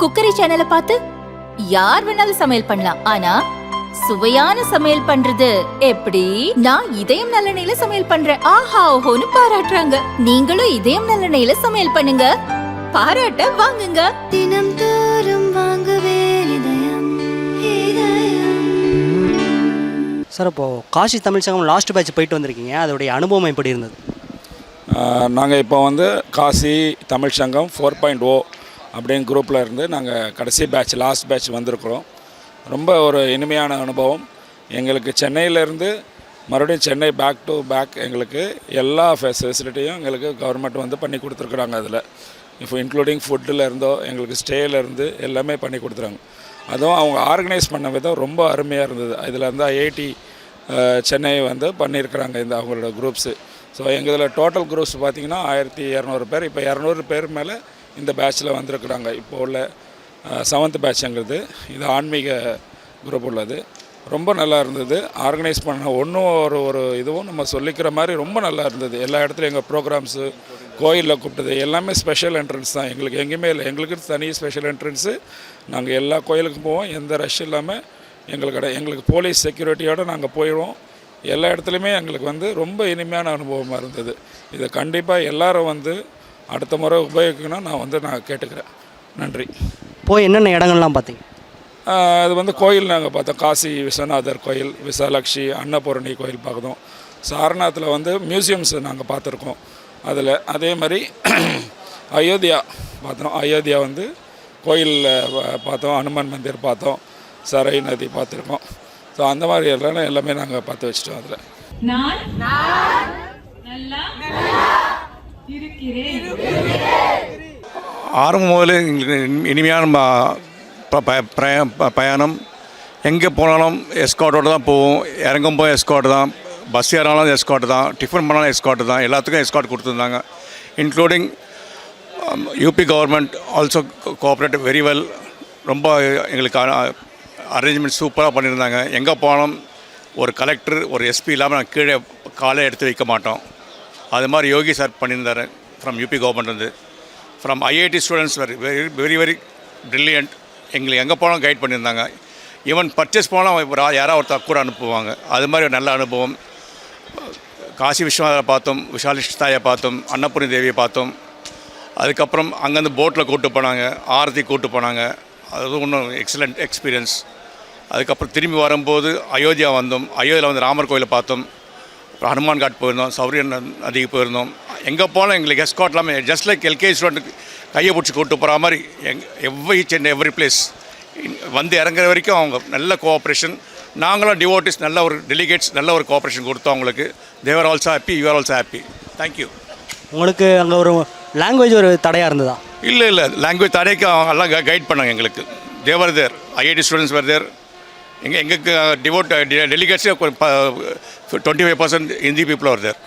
Cookery சேனலை பார்த்து யார் வேணாலும் சமையல் பண்ணலாம். ஆனா சுவையான சமையல் பண்றது எப்படி? நான் இதயம் நல்லெண்ணெயில சமையல் பண்றேன். ஆஹா ஓஹோன்னு பாராட்டுறாங்க. நீங்களும் இதயம் நல்லெண்ணெயில சமையல் பண்ணுங்க. பாராட்ட வாங்குங்க. தினம் தோறும் வாங்குவே இதயம் இதயம். சார் இப்போது காசி தமிழ் சங்கம் லாஸ்ட் பேட்ச் போயிட்டு வந்திருக்கீங்க. அதோடைய அனுபவம் எப்படி இருந்தது? நாங்கள் இப்போ வந்து காசி தமிழ் சங்கம் ஃபோர் பாயிண்ட் ஓ அப்படியே குரூப்பில் இருந்து நாங்கள் கடைசி பேட்ச் லாஸ்ட் பேட்ச் வந்திருக்கிறோம். ரொம்ப ஒரு இனிமையான அனுபவம். எங்களுக்கு சென்னையிலேருந்து மறுபடியும் சென்னை பேக் டு பேக் எங்களுக்கு எல்லா ஃபெசிலிட்டியும் எங்களுக்கு கவர்மெண்ட் வந்து பண்ணி கொடுத்துருக்குறாங்க அதில். இப்போ இன்க்ளூடிங் ஃபுட்டில் இருந்தோ எங்களுக்கு ஸ்டேலேருந்து எல்லாமே பண்ணி கொடுத்துறாங்க அதுவும் அவங்க ஆர்கனைஸ் பண்ண விதம் ரொம்ப அருமையாக இருந்தது. இதில் வந்து ஐஐடி சென்னை வந்து பண்ணியிருக்கிறாங்க இந்த அவங்களோட குரூப்ஸு ஸோ எங்கள் இதில் டோட்டல் குரூப்ஸ் பார்த்திங்கன்னா ஆயிரத்தி இரநூறு பேர். இப்போ இரநூறு பேர் மேலே இந்த பேட்சில் வந்திருக்கிறாங்க. இப்போ உள்ள செவன்த் பேட்சுங்கிறது இது ஆன்மீக குரூப் உள்ளது. ரொம்ப நல்லா இருந்தது. ஆர்கனைஸ் பண்ண ஒன்றும் ஒரு ஒரு இதுவும் நம்ம சொல்லிக்கிற மாதிரி ரொம்ப நல்லா இருந்தது. எல்லா இடத்துலையும் எங்கள் ப்ரோக்ராம்ஸு கோயிலில் கூப்பிட்டது எல்லாமே ஸ்பெஷல் என்ட்ரன்ஸ் தான். எங்களுக்கு எங்கேயுமே இல்லை. எங்களுக்கு தனி ஸ்பெஷல் என்ட்ரன்ஸு நாங்கள் எல்லா கோயிலுக்கும் போவோம். எந்த ரஷ் இல்லாமல் எங்களுக்கு எங்களுக்கு போலீஸ் செக்யூரிட்டியோடு நாங்கள் போயிடுவோம் எல்லா இடத்துலையுமே எங்களுக்கு வந்து ரொம்ப இனிமையான அனுபவமாக இருந்தது. இதை கண்டிப்பாக எல்லோரும் வந்து அடுத்த முறை உபயோகிக்கணும் நான் வந்து நான் கேட்டுக்கிறேன். நன்றி. போய் என்னென்ன இடங்கள்லாம் பார்த்தீங்க? அது வந்து கோயில் நாங்கள் பார்த்தோம். காசி விஸ்வநாதர் கோயில் விசாலாட்சி அன்னபூரணி கோயில் பார்த்தோம் சாரநாத்தில் வந்து மியூசியம்ஸ் நாங்கள் பார்த்துருக்கோம். அதில் அதே மாதிரி அயோத்தியா பார்த்தோம். அயோத்தியா வந்து கோயிலில் பார்த்தோம். ஹனுமான் மந்திர் பார்த்தோம். சரை நதி பார்த்துருக்கோம். ஸோ அந்த மாதிரி எல்லாம் எல்லாமே நாங்கள் பார்த்து வச்சிட்டோம் அதில். நான் நல்லா இருக்கிறேன் ஆரம்பம் முதல்ல எங்களுக்கு இனிமையான ம- ப- ப- ப- பயணம். எங்கே போனாலும் எஸ்கார்ட்டோடு தான் போவோம். இறங்கும் போது எஸ்கார்ட் தான். பஸ் ஏறினாலும் எஸ்கார்ட் தான். டிஃபன் பண்ணாலும் எஸ்கார்ட் தான். எல்லாத்துக்கும் எஸ்கார்ட் கொடுத்துருந்தாங்க. Including UP government also cooperate very well ரொம்ப எங்களுக்கு அரேஞ்ச்மெண்ட் சூப்பராக பண்ணியிருந்தாங்க. எங்கே போனாலும் ஒரு கலெக்டர் ஒரு எஸ்பி இல்லாமல் நாங்கள் கீழே காலை எடுத்து வைக்க மாட்டோம். அது மாதிரி யோகி சார் பண்ணியிருந்தார் ஃப்ரம் யூபி கவர்மெண்ட் வந்து from IIT students very. Very very very brilliant எங்களுக்கு எங்கே போனாலும் கைட் பண்ணியிருந்தாங்க. ஈவன் பர்ச்சேஸ் போனால் ஒரு யாராவது ஒருத்தர் கூட அனுப்புவாங்க. அது மாதிரி ஒரு நல்ல அனுபவம். காசி விஸ்வநாதரை பார்த்தோம் விஷாலிஷ்டாயை பார்த்தோம் அன்னபூர்ணி தேவியை பார்த்தோம். அதுக்கப்புறம் அங்கேருந்து போட்டில் கூப்பிட்டு போனாங்க. ஆரத்தி கூப்பிட்டு போனாங்க. அது ஒன்றும் எக்ஸலண்ட் எக்ஸ்பீரியன்ஸ் அதுக்கப்புறம் திரும்பி வரும்போது அயோத்தியா வந்தோம். அயோத்தியில் வந்து ராமர் கோயிலை பார்த்தோம். ஹனுமான் காட் போயிருந்தோம் சௌரியன் நதிக்கு போயிருந்தோம். எங்கே போனால் எங்களுக்கு எஸ்காட் இல்லாமல் ஜஸ்ட் லைக் எல்கேஜி ஸ்டூடெண்ட் கையை பிடிச்சி கூட்டு போகிற மாதிரி எங் எவ்ரி சென்னை எவ்ரி பிளேஸ் வந்து இறங்குற வரைக்கும் அவங்க நல்ல கோஆப்ரேஷன் நாங்களும் டிவோட்டிஸ் நல்ல ஒரு டெலிகேட்ஸ் நல்ல ஒரு கோஆப்ரேஷன் கொடுத்தோம் அவங்களுக்கு. They are also happy you are also happy thank you உங்களுக்கு அங்கே ஒரு லாங்குவேஜ் ஒரு தடையாக இருந்ததா? இல்லை இல்லை. லாங்குவேஜ் தடைக்கு அவங்க எல்லாம் கைட் பண்ணாங்க எங்களுக்கு. தேவர் தேர் ஐஐடி ஸ்டூடெண்ட்ஸ் வேர் தேர் எங்கள் எங்களுக்கு டிவோட் டெலிகேட்ஸே twenty five percent Hindi people our there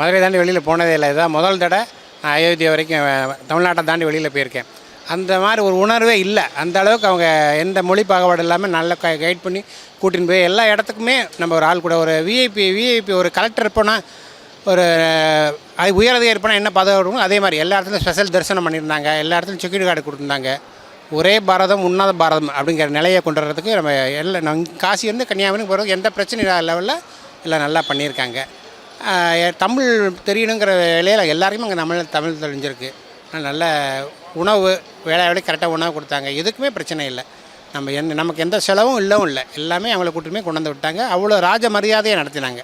Madurai தாண்டி வெளியில் போனதே இல்லை. இதான் முதல் தடவை நான் அயோத்தியா வரைக்கும் தமிழ்நாட்டை தாண்டி வெளியில் போயிருக்கேன். அந்த மாதிரி ஒரு உணர்வே இல்லை. அந்த அளவுக்கு அவங்க எந்த மொழி பாகுபாடு இல்லாமல் நல்லா கைட் பண்ணி கூட்டின்னு போய் எல்லா இடத்துக்குமே நம்ம ஒரு ஆள் கூட ஒரு விஐபி விஐபி ஒரு கலெக்டர் போனால் ஒரு அது உயரதிகாரி இருப்போனா என்ன பதவி இருக்கும் அதே மாதிரி எல்லா இடத்துலையும் ஸ்பெஷல் தரிசனம் பண்ணியிருந்தாங்க. எல்லா இடத்துலையும் செக்யூரிட்டி கார்டு கொடுத்துருந்தாங்க. ஒரே பாரதம் உண்ணாத பாரதம் அப்படிங்கிற நிலையை கொண்டு வர்றதுக்கு நம்ம எல்லாம் நம் காசி வந்து கன்னியாகுமரி போகிறதுக்கு எந்த பிரச்சனையும் இல்லாத லெவலில் எல்லாம் நல்லா பண்ணியிருக்காங்க. தமிழ் தெரியணுங்கிற வேலையில் எல்லாருக்குமே அங்கே தமிழ் தமிழ் தெரிஞ்சிருக்கு. நல்ல உணவு வேலை வேலை கரெக்டாக உணவு கொடுத்தாங்க. எதுக்குமே பிரச்சனை இல்லை. நம்ம எந்த நமக்கு எந்த செலவும் இல்லவும் இல்லை. எல்லாமே அவங்கள கூட்டுமே கொண்டு வந்து விட்டாங்க. அவ்வளோ ராஜ மரியாதையை நடத்தினாங்க.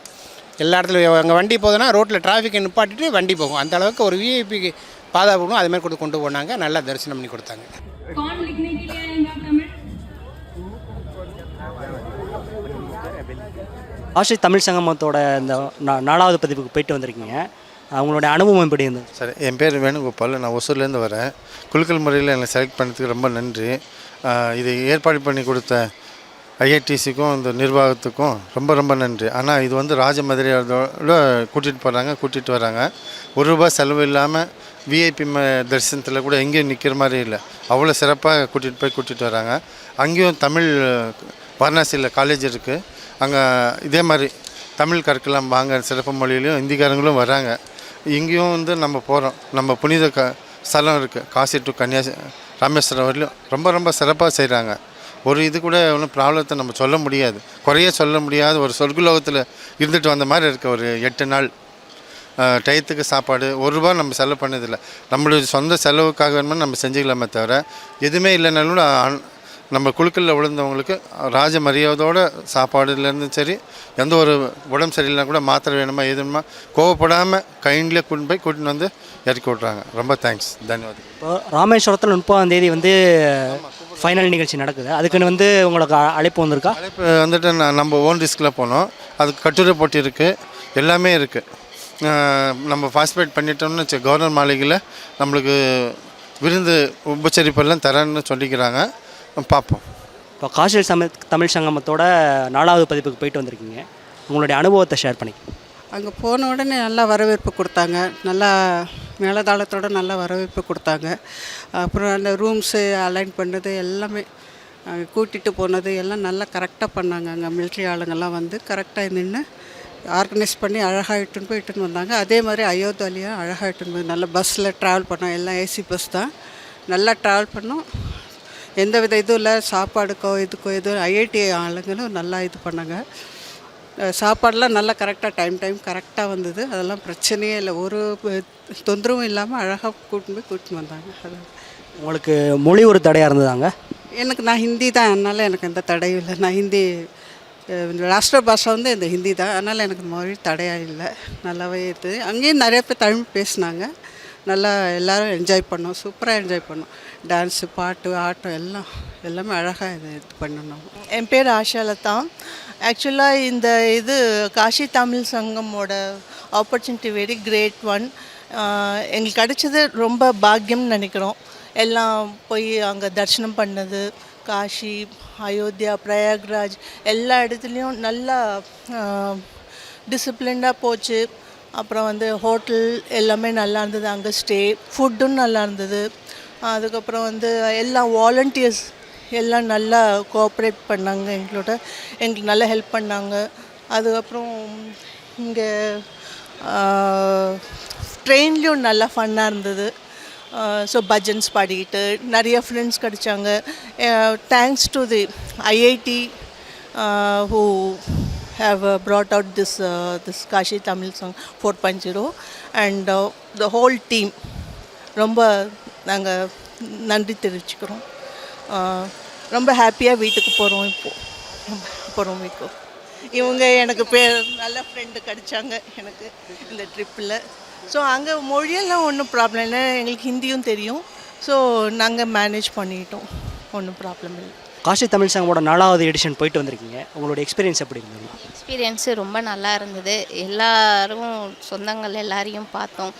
எல்லா இடத்துலையும் அங்கே வண்டி போகுதுன்னா ரோட்டில் டிராஃபிக்கை நிப்பாட்டிட்டு வண்டி போகும். அந்த அளவுக்கு ஒரு விஐபிக்கு பாதுகாப்புகளும் அதுமாதிரி கொடுத்து கொண்டு போனாங்க. நல்லா தரிசனம் பண்ணி கொடுத்தாங்க. ஆஷி தமிழ் சங்கமத்தோட இந்த நாலாவது பதிவுக்கு போயிட்டு வந்திருக்கீங்க. அவங்களுடைய அனுபவம் எப்படி இருந்தது? சார் என் பேர் வேணுகோபால். நான் ஒசூர்லேருந்து வரேன். குழுக்கள் முறையில் என்னை செலக்ட் பண்ணுறதுக்கு ரொம்ப நன்றி. இதை ஏற்பாடு பண்ணி கொடுத்த ஐஐடிசிக்கும் இந்த நிர்வாகத்துக்கும் ரொம்ப ரொம்ப நன்றி. ஆனால் இது வந்து ராஜமதுரையோட கூட்டிகிட்டு போகிறாங்க கூட்டிகிட்டு வராங்க. ஒரு ரூபாய் செலவு இல்லாமல் விஐபி ம தரிசனத்தில் கூட எங்கேயும் நிற்கிற மாதிரி இல்லை. அவ்வளோ சிறப்பாக கூட்டிகிட்டு போய் கூட்டிகிட்டு வராங்க. அங்கேயும் தமிழ் வாரணாசியில் காலேஜ் இருக்குது அங்கே இதே மாதிரி தமிழ் கற்கலாம் வாங்க சிறப்பு மொழியிலையும் ஹிந்திக்காரங்களும் வராங்க. இங்கேயும் வந்து நம்ம போகிறோம் நம்ம புனித க ஸ்தலம் இருக்குது காசி டு கன்னியாசி ராமேஸ்வரம் வரலையும் ரொம்ப ரொம்ப சிறப்பாக செய்கிறாங்க ஒரு இது கூட ஒன்றும் ப்ராப்ளத்தை நம்ம சொல்ல முடியாது. குறைய சொல்ல முடியாத ஒரு சொர்க்குலோகத்தில் இருந்துட்டு வந்த மாதிரி இருக்குது ஒரு எட்டு நாள் டயத்துக்கு சாப்பாடு ஒரு ரூபா நம்ம செலவு பண்ணதில்லை. நம்மளுடைய சொந்த செலவுக்காக வேணுமோ நம்ம செஞ்சுக்கலாமே தவிர எதுவுமே இல்லைனாலும் நம்ம குழுக்களில் விழுந்தவங்களுக்கு ராஜ மரியாதையோட சாப்பாடுலேருந்து சரி எந்த ஒரு உடம்பு சரியில்லைனா கூட மாத்திரை வேணுமா எது வேணுமா கோவப்படாமல் கைண்ட்லியாக கூட்டின்னு போய் கூட்டின்னு வந்து இறக்கி விட்றாங்க. ரொம்ப தேங்க்ஸ் தன்யவாதம் இப்போ ராமேஸ்வரத்தில் முப்பதாம் தேதி வந்து ஃபைனல் நிகழ்ச்சி நடக்குது. அதுக்குன்னு வந்து உங்களுக்கு அ- அழைப்பு வந்திருக்கா? அழைப்பு வந்துட்டு நான் நம்ம ஓன் ரிஸ்கில் போனோம். அதுக்கு கட்டுரை போட்டி இருக்குது எல்லாமே இருக்குது நம்ம பார்ட்டிசிபேட் பண்ணிட்டோம்னு வச்சு கவர்னர் மாளிகையில் நம்மளுக்கு விருந்து உபச்சரிப்பெல்லாம் தரேன்னு சொல்லிக்கிறாங்க. பார்ப்போம். இப்போ காசில் சம தமிழ் சங்கமத்தோட நாலாவது பதிப்புக்கு போயிட்டு வந்திருக்கீங்க. உங்களுடைய அனுபவத்தை ஷேர் பண்ணி அங்கே போன உடனே நல்லா வரவேற்பு கொடுத்தாங்க. நல்லா மேலதாளத்தோட நல்லா வரவேற்பு கொடுத்தாங்க. அப்புறம் அந்த ரூம்ஸு அலைன் பண்ணது எல்லாமே கூட்டிகிட்டு போனது எல்லாம் நல்லா கரெக்டாக பண்ணாங்க. அங்கே மிலிட்ரி ஆளுங்கெல்லாம் வந்து கரெக்டாக நின்று ஆர்கனைஸ் பண்ணி அழகாக இட்டுன்னு போய் இட்டுன்னு வந்தாங்க. அதே மாதிரி அயோத்தாலையும் அழகாக இட்டுன்னு போய் நல்லா பஸ்ஸில் ட்ராவல் பண்ணோம். எல்லாம் ஏசி பஸ் தான். நல்லா ட்ராவல் பண்ணோம். எந்த வித இதுவும் இல்லை. சாப்பாடுக்கோ இதுக்கோ எதுவும் ஐஐடி ஆளுங்களும் நல்லா இது பண்ணாங்க. அஹ் சாப்பாடெல்லாம் நல்லா கரெக்டாக டைம் டைம் கரெக்டாக வந்தது. அதெல்லாம் பிரச்சனையே இல்லை. ஒரு தொந்தரவும் இல்லாமல் அழகாக கூட்டின்னு போய் கூட்டின்னு வந்தாங்க. அது உங்களுக்கு மொழி ஒரு தடையாக இருந்ததாங்க? எனக்கு நான் ஹிந்தி தான். அதனால் எனக்கு எந்த தடையும் இல்லை. நான் ஹிந்தி ராஷ்டிர பாஷை வந்து இந்த ஹிந்தி தான். அதனால் எனக்கு மொழி தடையாக இல்லை. நல்லாவே இருக்குது அங்கேயும் நிறைய பேர் தமிழ் பேசினாங்க. நல்லா எல்லாரும் என்ஜாய் பண்ணோம். சூப்பராக என்ஜாய் பண்ணோம். டான்ஸு பாட்டு ஆட்டம் எல்லாம் எல்லாமே அழகாக இது இது பண்ணணும் என் பேர் ஆஷாலதா. ஆக்சுவலாக இந்த இது காஷி தமிழ் சங்கமோட ஆப்பர்ச்சுனிட்டி வெரி கிரேட் ஒன் எங்களுக்கு கிடைச்சது ரொம்ப பாக்கியம்னு நினைக்கிறோம். எல்லாம் போய் அங்கே தரிசனம் பண்ணது காஷி அயோத்தியா பிரயாக்ராஜ் எல்லா இடத்துலையும் நல்லா டிசிப்ளின்டாக போச்சு. அப்புறம் வந்து ஹோட்டல் எல்லாமே நல்லா இருந்தது. அங்கே ஸ்டே ஃபுட்டும் நல்லா இருந்தது. அதுக்கப்புறம் வந்து எல்லா வாலண்டியர்ஸ் எல்லாம் நல்லா கோஆப்ரேட் பண்ணாங்க எங்களோட. எங்களுக்கு நல்லா ஹெல்ப் பண்ணாங்க. அதுக்கப்புறம் இங்கே ட்ரெயின்லேயும் நல்லா ஃபன்னாக இருந்தது. ஸோ பஜன்ஸ் பாடிக்கிட்டு நிறைய ஃப்ரெண்ட்ஸ் கிடைச்சாங்க. Thanks to the IIT who have brought out this this Kashi Tamil Sangam four point zero and the whole team ரொம்ப நாங்கள் நன்றி தெரிவிச்சுக்கிறோம். ரொம்ப ஹாப்பியாக வீட்டுக்கு போகிறோம் இப்போது போகிறோம் இப்போ. இவங்க எனக்கு பேர் நல்ல ஃப்ரெண்டு கிடைச்சாங்க எனக்கு இந்த ட்ரிப்பில் ஸோ அங்கே மொழியெல்லாம் ஒன்றும் ப்ராப்ளம் இல்லை. எங்களுக்கு ஹிந்தியும் தெரியும். ஸோ நாங்கள் மேனேஜ் பண்ணிட்டோம். ஒன்றும் ப்ராப்ளம் இல்லை. காசி தமிழ் சங்கமோட நாலாவது எடிஷன் போயிட்டு வந்திருக்கீங்க. உங்களுடைய எக்ஸ்பீரியன்ஸ் எப்படி இருந்தது? எக்ஸ்பீரியன்ஸு ரொம்ப நல்லா இருந்தது. எல்லாரும் சொந்தங்கள் எல்லாரையும் பார்த்தோம்.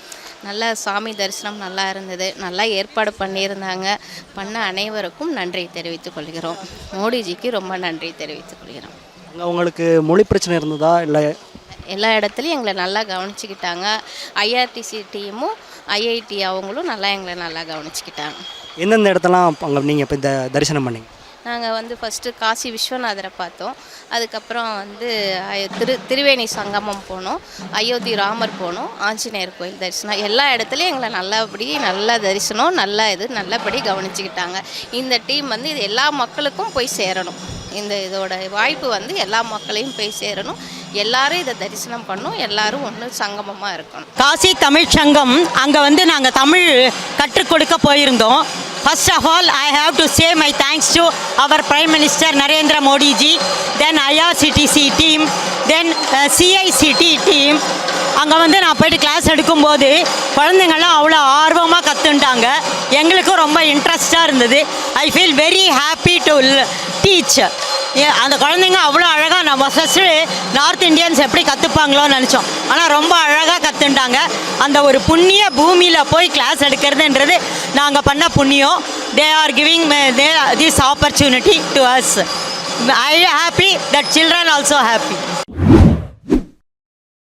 நல்ல சாமி தரிசனம் நல்லா இருந்தது. நல்லா ஏற்பாடு பண்ணியிருந்தாங்க. பண்ண அனைவருக்கும் நன்றி தெரிவித்துக் கொள்கிறோம். மோடிஜிக்கு ரொம்ப நன்றி தெரிவித்துக் கொள்கிறோம். அங்கே உங்களுக்கு மொழி பிரச்சனை இருந்ததா? இல்லை எல்லா இடத்துலையும் எங்களை நல்லா கவனிச்சுக்கிட்டாங்க. ஐஆர்டிசி டீமும் ஐஐடி அவங்களும் நல்லா எங்களை நல்லா கவனிச்சுக்கிட்டாங்க. எந்தெந்த இடத்தெல்லாம் அங்கே நீங்கள் இப்போ இந்த தரிசனம் பண்ணீங்க? நாங்கள் வந்து ஃபஸ்ட்டு காசி விஸ்வநாதரை பார்த்தோம். அதுக்கப்புறம் வந்து திரு திருவேணி சங்கமம் போனோம். அயோத்தி ராமர் போனோம். ஆஞ்சநேயர் கோயில் தரிசனம். எல்லா இடத்துலையும் எங்களை நல்லபடி நல்லா தரிசனம் நல்ல இது நல்லபடி கவனிச்சுக்கிட்டாங்க. இந்த டீம் வந்து இது எல்லா மக்களுக்கும் போய் சேரணும். இந்த இதோட வாய்ப்பு வந்து எல்லா மக்களையும் போய் சேரணும். எல்லாரும் இதை தரிசனம் பண்ணும். எல்லாரும் ஒன்று சங்கமமாக இருக்கணும். காசி தமிழ் சங்கம் அங்கே வந்து நாங்கள் தமிழ் கற்றுக் கொடுக்க போயிருந்தோம். First of all I have to say my thanks to our prime minister Narendra Modi ji then IRCTC team then CICT team அங்கே வந்து நான் போயிட்டு கிளாஸ் எடுக்கும்போது குழந்தைங்கள்லாம் அவ்வளோ ஆர்வமாக கற்றுன்ட்டாங்க எங்களுக்கும் ரொம்ப இன்ட்ரெஸ்டாக இருந்தது. I feel very happy to teach அந்த குழந்தைங்க அவ்வளோ அழகாக நம்ம ஃபஸ்ட்டு நார்த் இந்தியன்ஸ் எப்படி கற்றுப்பாங்களோன்னு நினச்சோம். ஆனால் ரொம்ப அழகாக கற்றுண்டாங்க அந்த ஒரு புண்ணிய பூமியில் போய் கிளாஸ் எடுக்கிறதுன்றது நாங்கள் பண்ண புண்ணியம். They are giving they this opportunity to us I happy that children also happy